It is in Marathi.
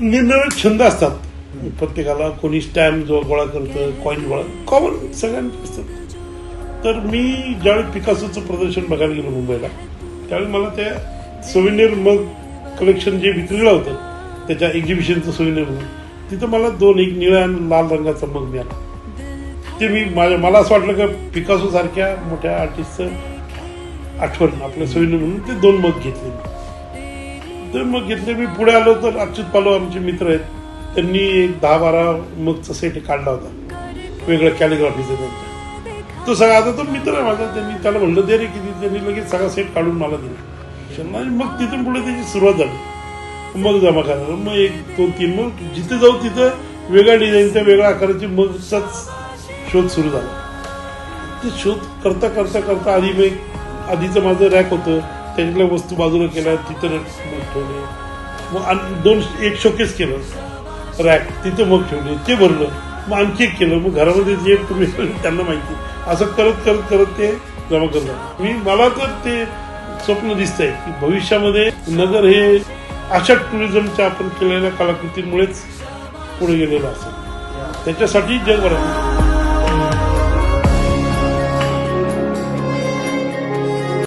निरनिराळे छंद असतात. प्रत्येकाला कोणी स्टॅम्प जो गोळा करतं कॉईन गोळा कॉमन सगळ्यांचे असतात. तर मी ज्यावेळी पिकासोचं प्रदर्शन बघायला गेलो मुंबईला त्यावेळी मला त्या सोविनियर मग कलेक्शन जे विक्रीला होतं त्याच्या एक्झिबिशनचं सोविनियर म्हणून तिथं मला दोन एक निळ्या आणि लाल रंगाचा मग मिळाला. ते मी माझ्या मला असं वाटलं का पिकासो सारख्या मोठ्या आर्टिस्टचं आठवण आपल्या सोयीनं म्हणून ते दोन मग घेतले ते मग घेतले मी पुढे आलो तर अच्युत पालो आमचे मित्र आहेत. त्यांनी एक दहा बारा मगचा सेट काढला होता. वेगळ्या कॅलिग्राफीचा त्यांचा तो. सगळा आता तो मित्र आहे माझा. त्यांनी त्याला म्हणलं दे रे किती. त्यांनी लगेच सगळा सेट काढून मला दिला. मग तिथून पुढे त्याची सुरुवात झाली. मग जमा करायला मग एक दोन तीन मग जिथे जाऊ तिथं वेगळ्या डिझाईनच्या वेगळ्या आकाराची मगचाच शोध सुरू झाला. ते शोध करता करता करता आधी मग आधीचं माझं रॅक होतं. त्याच्यातल्या वस्तू बाजूला केल्या तिथं मग ठेवले. मग आण- दोन एक शोकेस केलं. रॅक तिथं मग ठेवले. ते भरलं. मग आणखी एक केलं. मग घरामध्ये जे तुम्ही त्यांना माहिती. असं करत करत करत ते जमा करणार मी मला तर ते स्वप्न दिसतंय की भविष्यामध्ये नगर हे अशा टुरिझमच्या आपण केलेल्या कलाकृतींमुळेच पुढे गेलेलं असेल. त्याच्यासाठी जगभरात